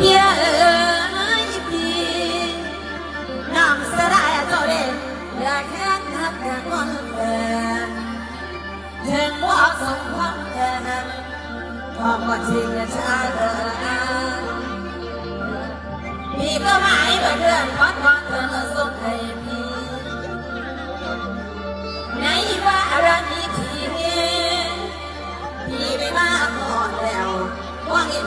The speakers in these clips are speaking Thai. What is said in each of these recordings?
เพียเอ้ยพี่น้องสลายเจ้าเด่นอยากแค่ทักแต่คนแฟนถึงว่าสมความแค่นั้นความว่าจริงจะชาเธอพี่ก็หมายว่าเรื่องความก่อนเธอส่งให้พี่ในว่ารักนี้ที่พี่ไม่มาก่อนแล้วว่าเห็น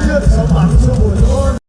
เลือดสมบัติสมบูรณ์